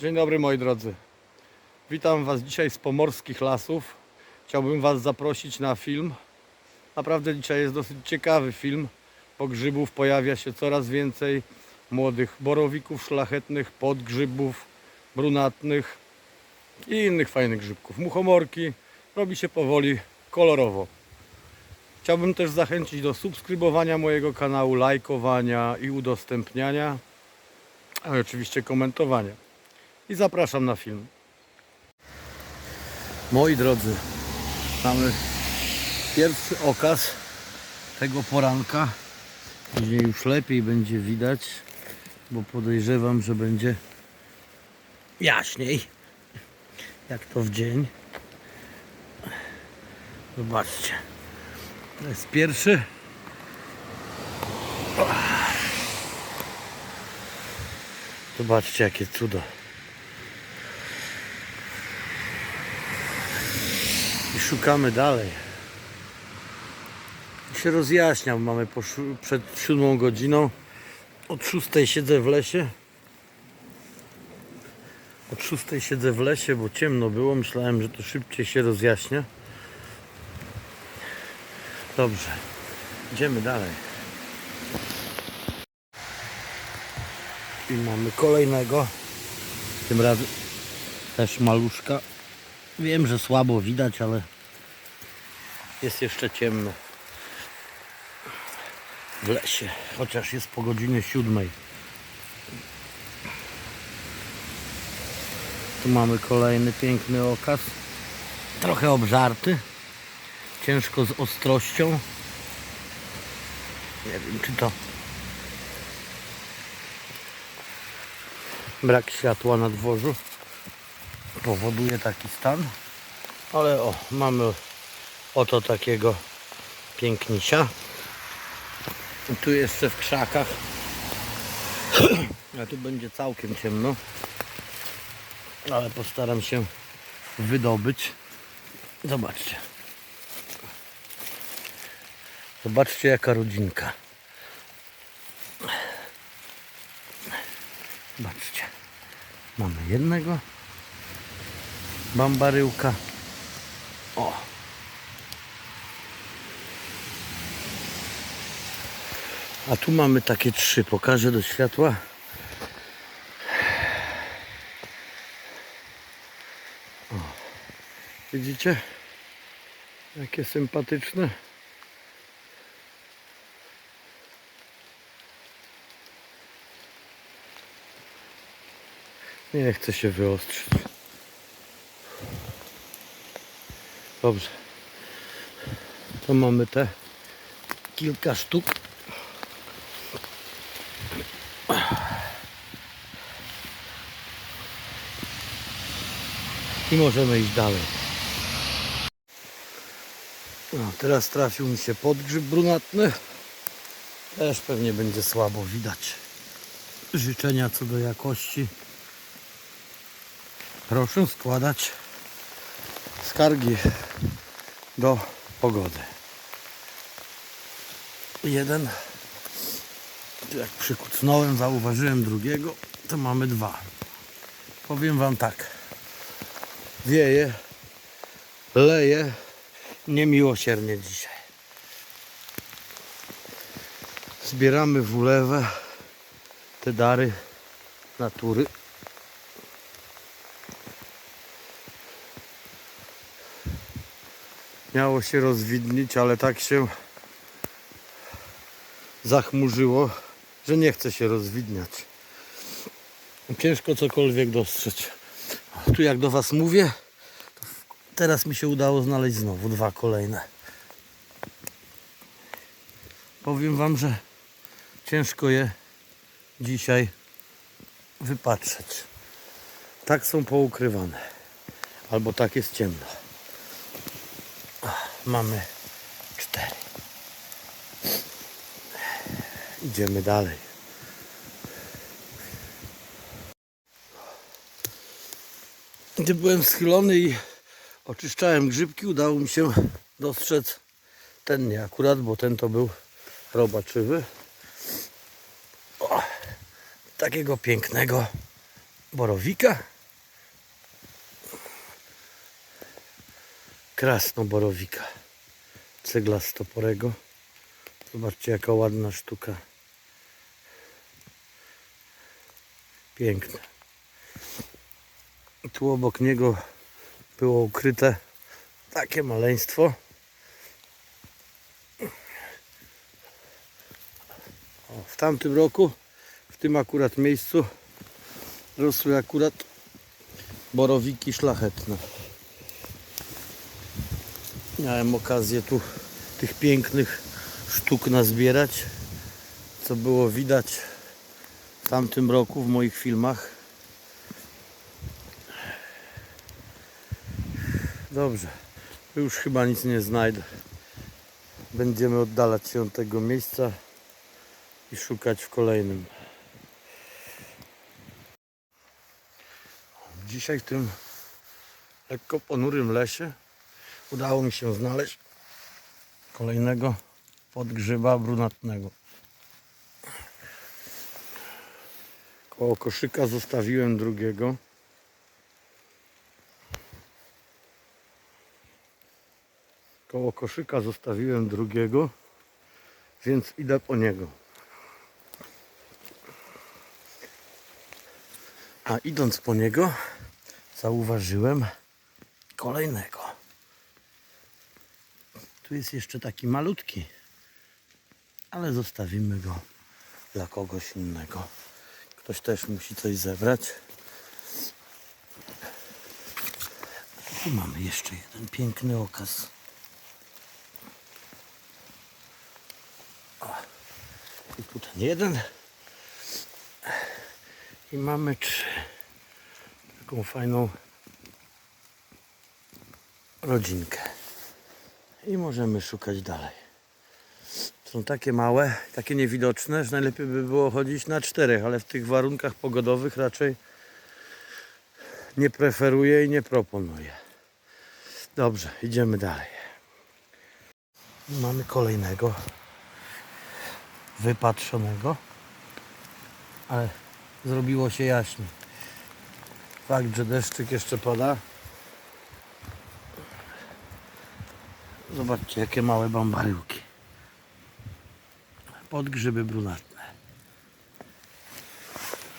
Dzień dobry moi drodzy. Witam Was dzisiaj z pomorskich lasów. Chciałbym Was zaprosić na film. Naprawdę dzisiaj jest dosyć ciekawy film, bo grzybów pojawia się coraz więcej. Młodych borowików szlachetnych, podgrzybów, brunatnych i innych fajnych grzybków. Muchomorki. Robi się powoli kolorowo. Chciałbym też zachęcić do subskrybowania mojego kanału, lajkowania i udostępniania, a oczywiście komentowania i zapraszam na film. Moi drodzy, mamy pierwszy okaz tego poranka. Później już lepiej będzie widać, bo podejrzewam, że będzie jaśniej, jak to w dzień. Zobaczcie, to jest pierwszy. Zobaczcie, jakie cudo. Szukamy dalej. Się rozjaśniam. Mamy przed siódmą godziną. Od szóstej siedzę w lesie. Od szóstej siedzę w lesie, bo ciemno było. Myślałem, że to szybciej się rozjaśnia. Dobrze. Idziemy dalej. I mamy kolejnego. Tym razem też maluszka. Wiem, że słabo widać, ale jest jeszcze ciemno w lesie, chociaż jest po godzinie siódmej. Tu mamy kolejny piękny okaz. Trochę obżarty. Ciężko z ostrością. Nie wiem, czy to brak światła na dworzu powoduje taki stan. Ale o, mamy oto takiego pięknisia. Tu jeszcze w krzakach. A tu będzie całkiem ciemno. Ale postaram się wydobyć. Zobaczcie. Zobaczcie jaka rodzinka. Zobaczcie. Mamy jednego bambaryłka. O. A tu mamy takie trzy. Pokażę do światła. O. Widzicie? Jakie sympatyczne. Nie chcę się wyostrzyć. Dobrze. To mamy te kilka sztuk. I możemy iść dalej. No, teraz trafił mi się podgrzyb brunatny. Też pewnie będzie słabo widać. Życzenia co do jakości. Proszę składać skargi do pogody. Jeden, jak przykucnąłem, zauważyłem drugiego, to mamy dwa. Powiem Wam tak, wieje, leje niemiłosiernie dzisiaj. Zbieramy w ulewę te dary natury. miało się rozwidnić, ale tak się zachmurzyło, że nie chce się rozwidniać. Ciężko cokolwiek dostrzec. Tu jak do Was mówię, teraz mi się udało znaleźć znowu dwa kolejne. Powiem Wam, że ciężko je dzisiaj wypatrzeć. Tak są poukrywane. Albo tak jest ciemno mamy cztery. Idziemy dalej. Gdy byłem schylony i oczyszczałem grzybki, udało mi się dostrzec ten nie akurat, bo ten to był robaczywy. O, takiego pięknego borowika. Krasnoborowika. Cegla z toporego. Zobaczcie jaka ładna sztuka. Piękne. Tu obok niego było ukryte takie maleństwo. O, w tamtym roku, w tym akurat miejscu rosły akurat borowiki szlachetne. Miałem okazję tu tych pięknych sztuk nazbierać, co było widać w tamtym roku w moich filmach. Dobrze, już chyba nic nie znajdę. Będziemy oddalać się od tego miejsca i szukać w kolejnym. Dzisiaj w tym lekko ponurym lesie udało mi się znaleźć kolejnego podgrzyba brunatnego. Koło koszyka zostawiłem drugiego. Koło koszyka zostawiłem drugiego, więc idę po niego. A idąc po niego, zauważyłem kolejnego. Tu jest jeszcze taki malutki, ale zostawimy go dla kogoś innego. Ktoś też musi coś zebrać. Tu mamy jeszcze jeden piękny okaz. O, I tu ten jeden. I mamy trzy. Taką fajną rodzinkę. I możemy szukać dalej. Są takie małe, takie niewidoczne, że najlepiej by było chodzić na czterech, ale w tych warunkach pogodowych raczej nie preferuję i nie proponuję. Dobrze, idziemy dalej. Mamy kolejnego wypatrzonego, ale zrobiło się jaśnie. Fakt, że deszczyk jeszcze pada. Zobaczcie, jakie małe bambaryłki. Podgrzyby brunatne.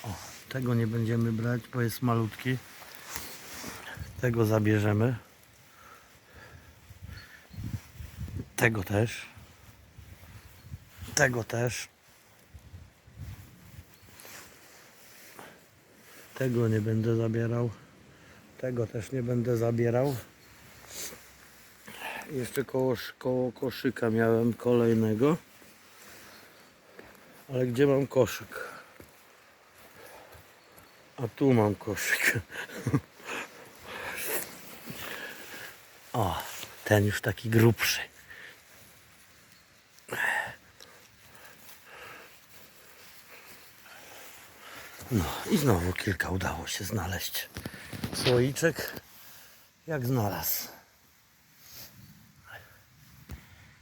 O, tego nie będziemy brać, bo jest malutki. Tego zabierzemy. Tego też. Tego też. Tego nie będę zabierał. Tego też nie będę zabierał. Jeszcze koło, koło koszyka miałem kolejnego. Ale gdzie mam koszyk? A tu mam koszyk. O, ten już taki grubszy. No i znowu kilka udało się znaleźć. Słoiczek jak znalazł.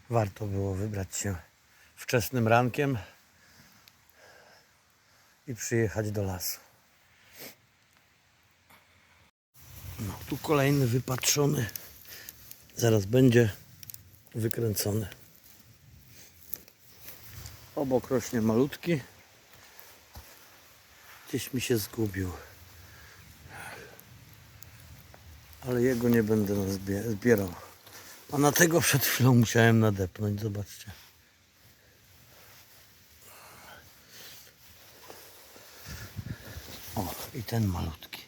Warto było wybrać się wczesnym rankiem i przyjechać do lasu. No, tu kolejny wypatrzony. Zaraz będzie wykręcony. Obok rośnie malutki. Gdzieś mi się zgubił. Ale jego nie będę zbierał. A na tego przed chwilą musiałem nadepnąć, zobaczcie. O, i ten malutki.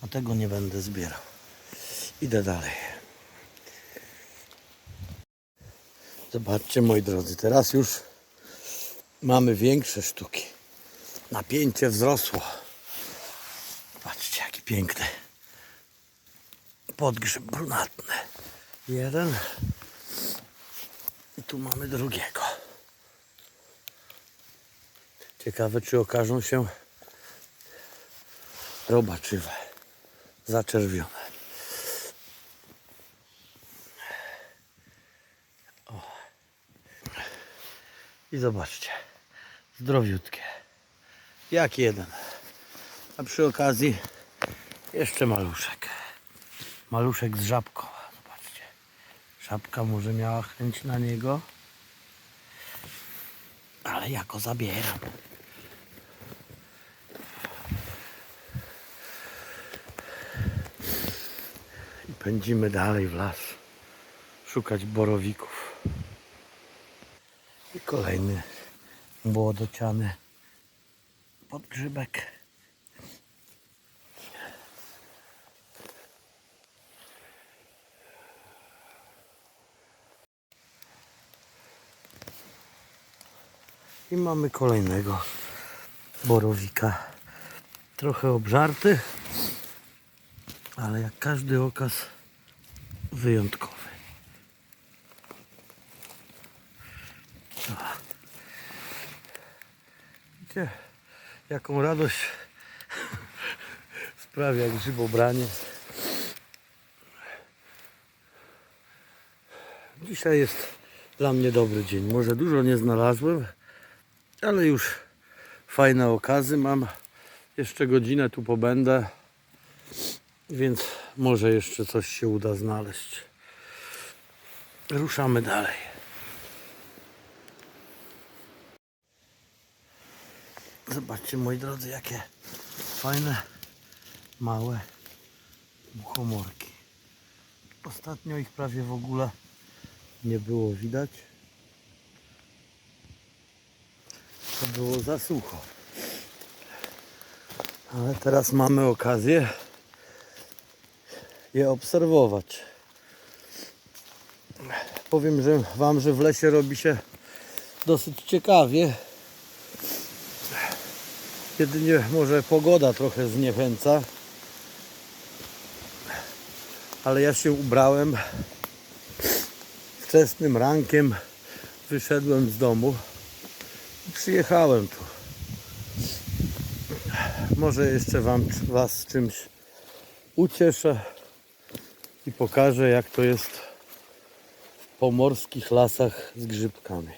A tego nie będę zbierał. Idę dalej. Zobaczcie moi drodzy, teraz już mamy większe sztuki. Napięcie wzrosło. Patrzcie jaki piękny. Podgrzyb brunatny. Jeden. I tu mamy drugiego. Ciekawe, czy okażą się robaczywe, zaczerwione. I zobaczcie, zdrowiutkie. Jak jeden. A przy okazji jeszcze maluszek. Maluszek z żabką. Zobaczcie. Żabka może miała chęć na niego. Ale ja go zabieram. I pędzimy dalej w las. Szukać borowików. I kolejny młodociany podgrzybek. I mamy kolejnego borowika. Trochę obżarty, ale jak każdy okaz wyjątkowy. O. Jaką radość sprawia grzybobranie. Dzisiaj jest dla mnie dobry dzień. Może dużo nie znalazłem, ale już fajne okazy mam. Jeszcze godzinę tu pobędę, więc może jeszcze coś się uda znaleźć. Ruszamy dalej. Zobaczcie moi drodzy, jakie fajne, małe muchomorki. Ostatnio ich prawie w ogóle nie było widać. To było za sucho. Ale teraz mamy okazję je obserwować. Powiem że Wam, że w lesie robi się dosyć ciekawie. Jedynie może pogoda trochę zniechęca. Ale ja się ubrałem wczesnym rankiem. Wyszedłem z domu i przyjechałem tu. Może jeszcze wam, Was czymś ucieszę i pokażę jak to jest w pomorskich lasach z grzybkami.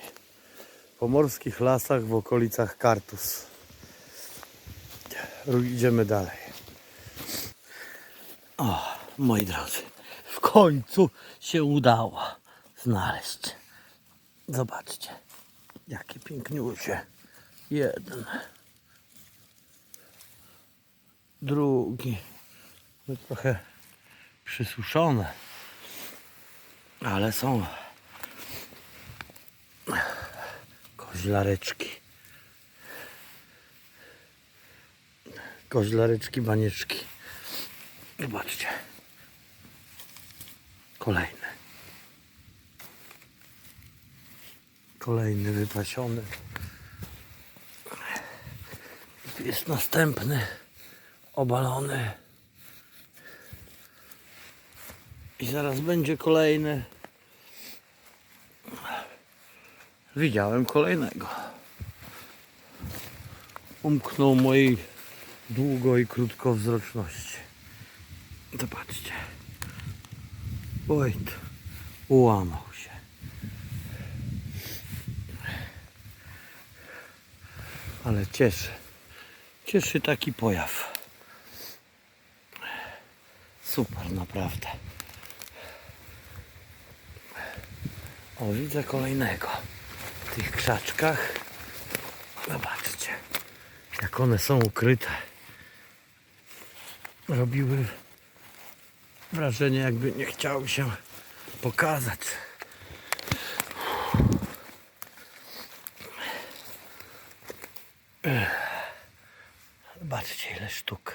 W pomorskich lasach w okolicach Kartus. Idziemy dalej. O, moi drodzy, w końcu się udało znaleźć. Zobaczcie, jakie piękniusie. Jeden. Drugi. No trochę przysuszone. Ale są koźlareczki. Koźlareczki, banieczki. Zobaczcie. Kolejny. Kolejny wypasiony. Jest następny obalony. I zaraz będzie kolejny. Widziałem kolejnego. Umknął mojej długo i krótkowzroczności. Zobaczcie. Wojt ułamał się. Ale cieszy. Cieszy taki pojaw. Super, naprawdę. O, widzę kolejnego. W tych krzaczkach. Zobaczcie, jak one są ukryte. Robiły wrażenie, jakby nie chciały się pokazać. Zobaczcie, ile sztuk.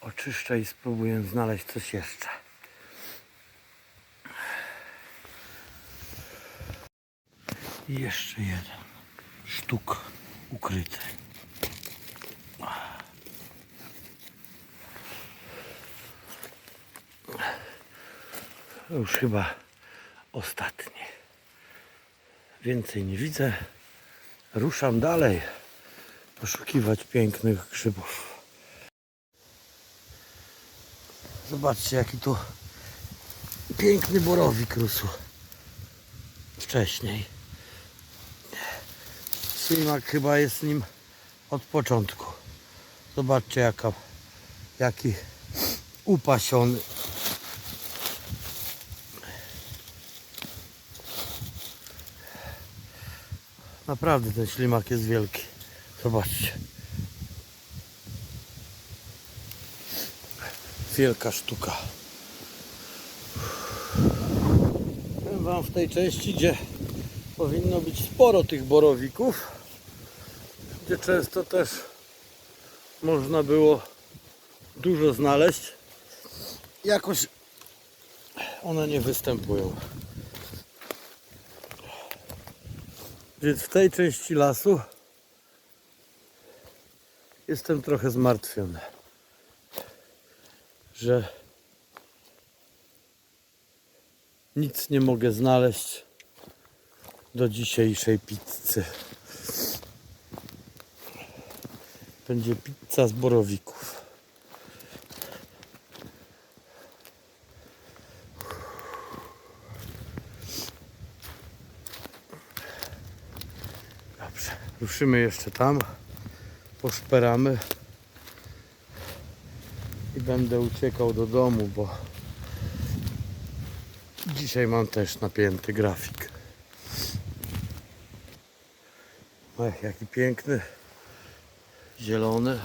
Oczyszczę i spróbuję znaleźć coś jeszcze. I jeszcze jeden sztuk ukryty. Już chyba ostatni. Więcej nie widzę. Ruszam dalej poszukiwać pięknych grzybów. Zobaczcie jaki tu piękny borowik rósł wcześniej. Ślimak chyba jest nim od początku. Zobaczcie jaka, jaki upasiony. Naprawdę ten ślimak jest wielki. Zobaczcie. Wielka sztuka. Powiem Wam w tej części, gdzie powinno być sporo tych borowików, gdzie często też można było dużo znaleźć. Jakoś one nie występują. Więc w tej części lasu jestem trochę zmartwiony, że nic nie mogę znaleźć do dzisiejszej pizzy. Będzie pizza z borowików. Dobrze, ruszymy jeszcze tam, poszperamy i będę uciekał do domu, bo dzisiaj mam też napięty grafik. Ech, jaki piękny, zielony.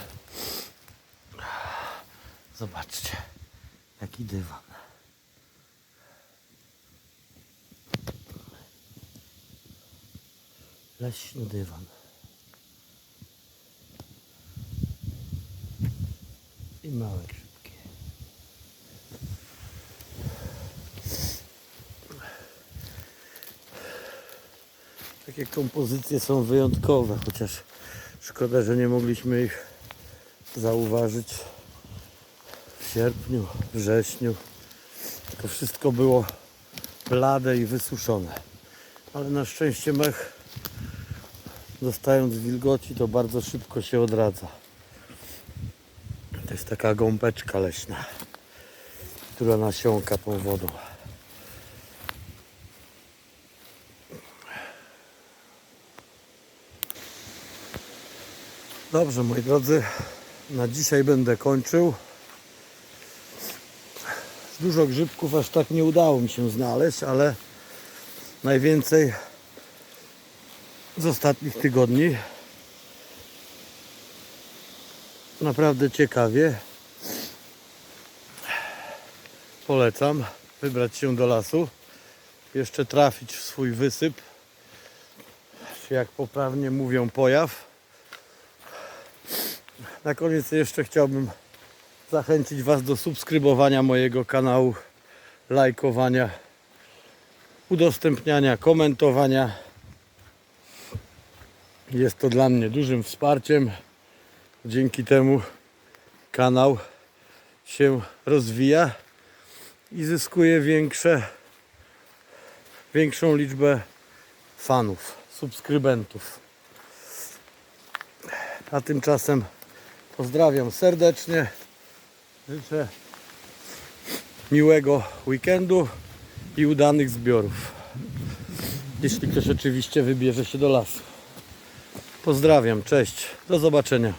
Zobaczcie, jaki dywan. Leśny dywan. I małe grzybki. Takie kompozycje są wyjątkowe, chociaż szkoda, że nie mogliśmy ich zauważyć w sierpniu, wrześniu. To wszystko było blade i wysuszone. Ale na szczęście mech dostając wilgoci to bardzo szybko się odradza. To jest taka gąbeczka leśna, która nasiąka tą wodą. Dobrze moi drodzy, na dzisiaj będę kończył. Dużo grzybków aż tak nie udało mi się znaleźć, ale najwięcej z ostatnich tygodni. Naprawdę ciekawie. Polecam wybrać się do lasu. Jeszcze trafić w swój wysyp. Jak poprawnie mówią pojaw. Na koniec jeszcze chciałbym zachęcić Was do subskrybowania mojego kanału, lajkowania, udostępniania, komentowania. Jest to dla mnie dużym wsparciem. Dzięki temu kanał się rozwija i zyskuje większe, większą liczbę fanów, subskrybentów. A tymczasem pozdrawiam serdecznie. Życzę miłego weekendu i udanych zbiorów. Jeśli ktoś oczywiście wybierze się do lasu. Pozdrawiam, cześć, do zobaczenia.